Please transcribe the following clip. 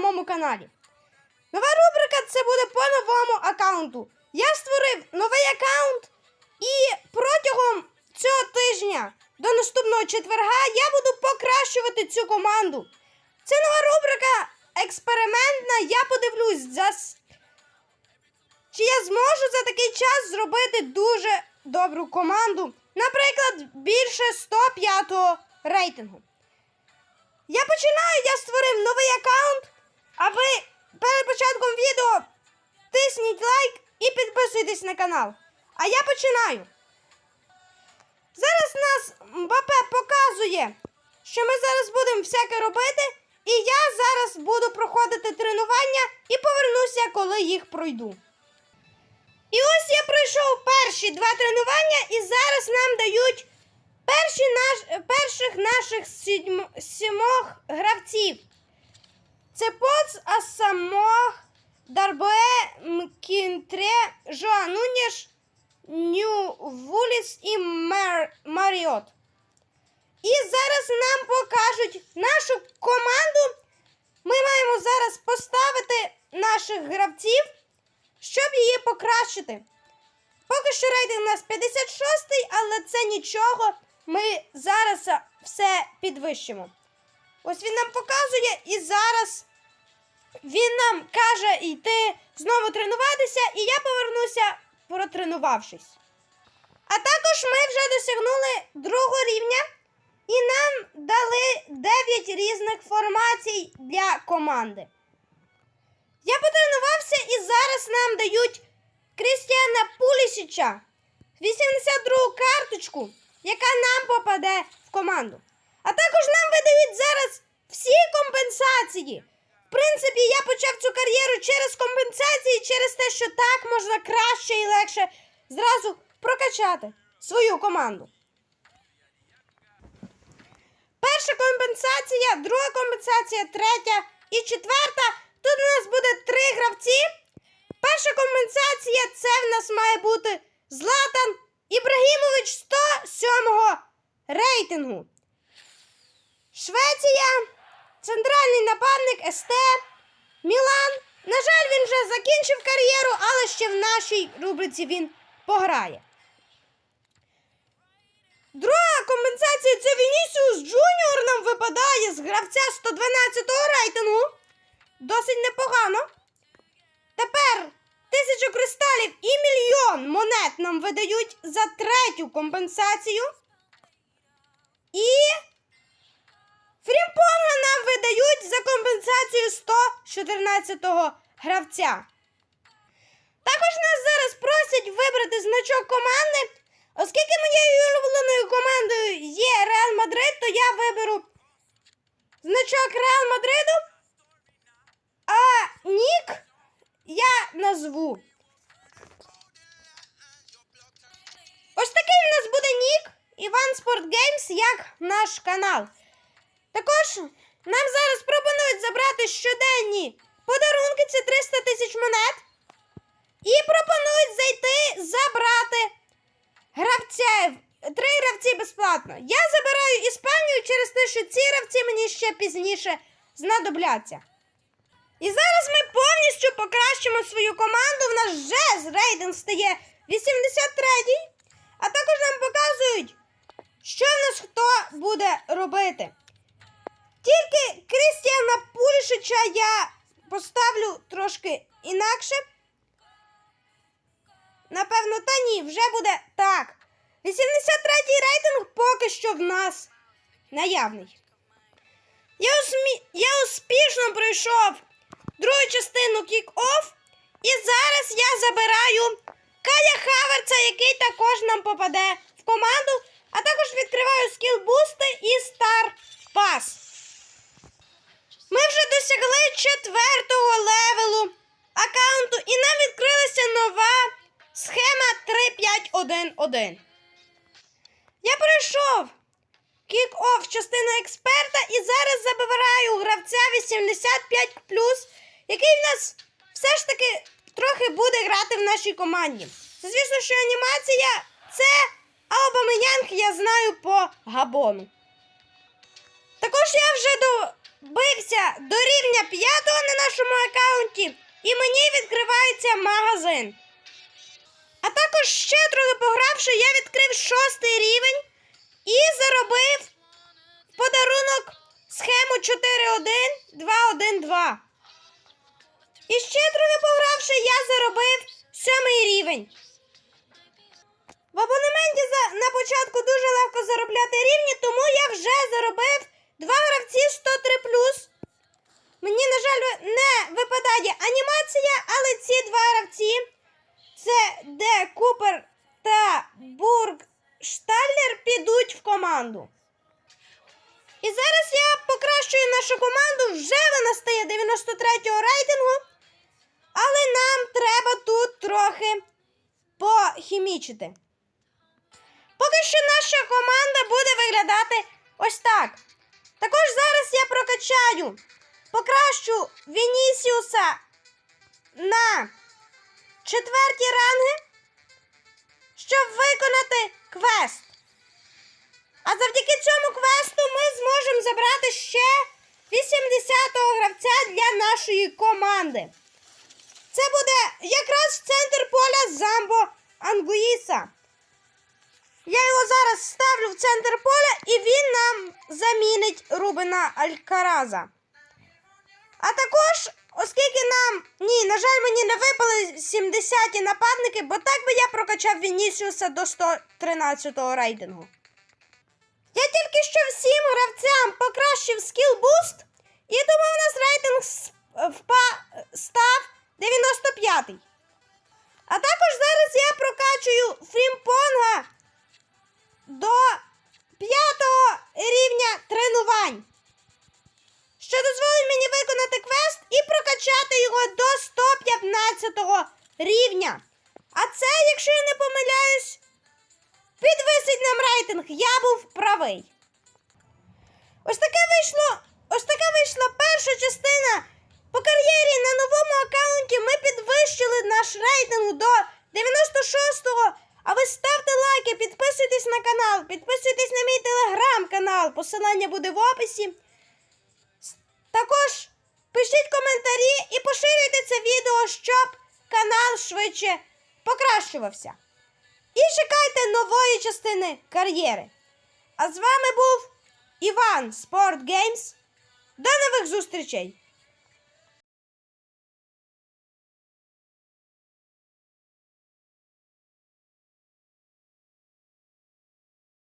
моєму каналі. Нова рубрика це буде по новому аккаунту. Я створив новий аккаунт, і протягом цього тижня до наступного четверга я буду покращувати цю команду. Це нова рубрика експериментна. Я подивлюсь, за... чи я зможу за такий час зробити дуже добру команду. Наприклад, більше 105 рейтингу. Я починаю, я створив новий аккаунт. А ви перед початком відео тисніть лайк і підписуйтесь на канал. А я починаю. Зараз нас МБП показує, що ми зараз будемо всяке робити. І я зараз буду проходити тренування і повернуся, коли їх пройду. І ось я пройшов перші два тренування, і зараз нам дають перші наш, перших наших сімох гравців. Це Поц, Асамох, Дарбе, Мкінтре, Жоа Нуніш, Нью Вуліс і Мер, Маріот. І зараз нам покажуть нашу команду. Ми маємо зараз поставити наших гравців, щоб її покращити. Поки що рейтинг у нас 56-й, але це нічого. Ми зараз все підвищимо. Ось він нам показує, і зараз він нам каже йти знову тренуватися, і я повернуся, протренувавшись. А також ми вже досягнули другого рівня, і нам дали 9 різних формацій для команди. Я потренувався і зараз нам дають Крістіана Пулісіча, 82 карточку, яка нам попаде в команду. А також нам видають зараз всі компенсації. В принципі, я почав цю кар'єру через компенсації, через те, що так можна краще і легше зразу прокачати свою команду. Перша компенсація, друга компенсація, третя і четверта. Тут у нас буде три гравці. Перша компенсація це в нас має бути Златан Ібрагімович 107 рейтингу. Швеція, центральний нападник СТ, Мілан. На жаль, він вже закінчив кар'єру, але ще в нашій рубриці він пограє. Друга компенсація це Вінісіус Джуніор нам випадає з гравця 112-го рейтингу. Досить непогано. Тепер тисячу кристалів і мільйон монет нам видають за третю компенсацію. І Фрімпонга нам видають за компенсацію 114 гравця. Також нас зараз просять вибрати значок команди. Оскільки моєю улюбленою командою є Реал Мадрид, то я виберу значок Реал Мадриду, а нік я назву. Ось такий в нас буде нік Іван Спорт Геймс як наш канал. Також нам зараз пропонують забрати щоденні подарунки, це 300 тисяч монет. І пропонують зайти забрати гравців. Три гравці безплатно. Я забираю Іспанію через те, що ці гравці мені ще пізніше знадобляться. І зараз ми повністю покращимо свою команду. В нас вже рейтинг стає 83-й. А також нам показують, що в нас хто буде робити. Тільки Крістіана Пулішича я поставлю трошки інакше. Напевно, та ні, вже буде так. 83-й рейтинг поки що в нас наявний. Я, усмі... я успішно пройшов другу частину кік-офф. І зараз я забираю Кая Хаверца, який також нам попаде 3, 5, 1, 1. Я пройшов кік-офф частина експерта. І зараз забираю гравця 85, який в нас все ж таки трохи буде грати в нашій команді. Це, звісно, що анімація це Аубамеянг, я знаю по габону. Також я вже добився до рівня 5 на нашому аккаунті, і мені відкривається магазин. А також ще трохи погравши, я відкрив шостий рівень і заробив в подарунок схему 4-1-2-1-2. І ще трохи погравши, я заробив сьомий рівень. В абонементі на початку дуже легко заробляти рівні, тому я вже заробив два гравці 103 Мені, на жаль, ви- не випадає анімація, але ці два гравці це де Купер та Бургшталлер підуть в команду. І зараз я покращую нашу команду, вже вона стає 93-го рейтингу, але нам треба тут трохи похімічити. Поки що наша команда буде виглядати ось так. Також зараз я прокачаю, покращу Вінісіуса на четверті ранги, щоб виконати квест. А завдяки цьому квесту ми зможемо забрати ще 80-го гравця для нашої команди. Це буде якраз центр поля Замбо Ангуїса. Я його зараз ставлю в центр поля і він нам замінить Рубена Алькараза. А також, оскільки нам, ні, на жаль, мені не випали 70-ті нападники, бо так би я прокачав Вінісіуса до 113-го рейтингу. Я тільки що всім гравцям покращив скіл буст, і тому у нас рейтинг впа- став 95-й. А також зараз я прокачую Фрімпонга його до 115 рівня. А це, якщо я не помиляюсь, підвисить нам рейтинг. Я був правий. Ось таке вийшло. Ось така вийшла перша частина. По кар'єрі на новому аккаунті ми підвищили наш рейтинг до 96-го. А ви ставте лайки, підписуйтесь на канал, підписуйтесь на мій телеграм-канал. Посилання буде в описі. Також пишіть коментарі і поширюйте це відео, щоб канал швидше покращувався. І чекайте нової частини кар'єри. А з вами був Іван Спорт Геймс. До нових зустрічей!